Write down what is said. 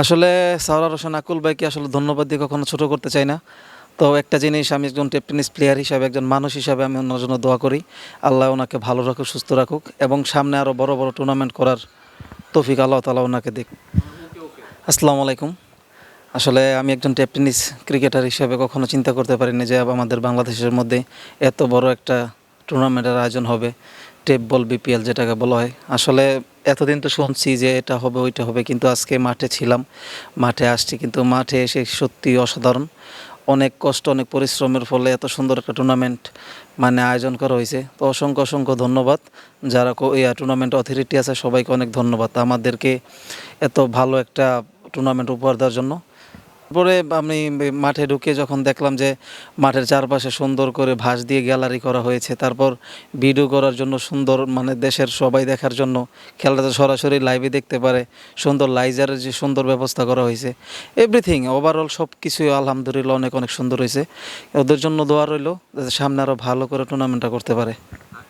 আসলে সাওরার হোসেন আকুল ভাইকে আসলে ধন্যবাদ দিয়ে কখনো ছোট করতে চাই না। তো একটা জিনিস, আমি একজন টেপ টেনিস প্লেয়ার হিসাবে, একজন মানুষ হিসাবে আমি ওনার জন্য দোয়া করি। আল্লাহ ওনাকে ভালো রাখুক, সুস্থ রাখুক এবং সামনে আরও বড় বড় টুর্নামেন্ট করার তৌফিক আল্লাহ তালা ওনাকে দিক। আসসালামু আলাইকুম। আসলে আমি একজন টেপ টেনিস ক্রিকেটার হিসেবে কখনো চিন্তা করতে পারিনি যে আমাদের বাংলাদেশের মধ্যে এত বড় একটা টুর্নামেন্টের আয়োজন হবে। টেপ বল বিপিএল যেটাকে বলা হয়। আসলে এতদিন তো শুনছি যে এটা হবে, ওইটা হবে, কিন্তু আজকে মাঠে ছিলাম, মাঠে আসছি, কিন্তু মাঠে এসে সত্যি অসাধারণ। অনেক কষ্ট, অনেক পরিশ্রমের ফলে এত সুন্দর একটা টুর্নামেন্ট মানে আয়োজন করা হয়েছে। তো অসংখ্য অসংখ্য ধন্যবাদ। যারা এই টুর্নামেন্ট অথরিটি আছে, সবাইকে অনেক ধন্যবাদ। আমাদেরকে এত ভালো একটা টুর্নামেন্ট উপহার দেওয়ার জন্য। তারপরে আমি মাঠে ঢুকে যখন দেখলাম যে মাঠের চারপাশে সুন্দর করে ভাঁজ দিয়ে গ্যালারি করা হয়েছে, তারপর ভিডিও করার জন্য সুন্দর মানে দেশের সবাই দেখার জন্য খেলাটা সরাসরি লাইভে দেখতে পারে, সুন্দর লাইজারের যে সুন্দর ব্যবস্থা করা হয়েছে এভরিথিং ওভারঅল সব কিছুই আলহামদুলিল্লাহ অনেক অনেক সুন্দর হয়েছে। ওদের জন্য দোয়া রইল যাতে সামনে আরও ভালো করে টুর্নামেন্টটা করতে পারে।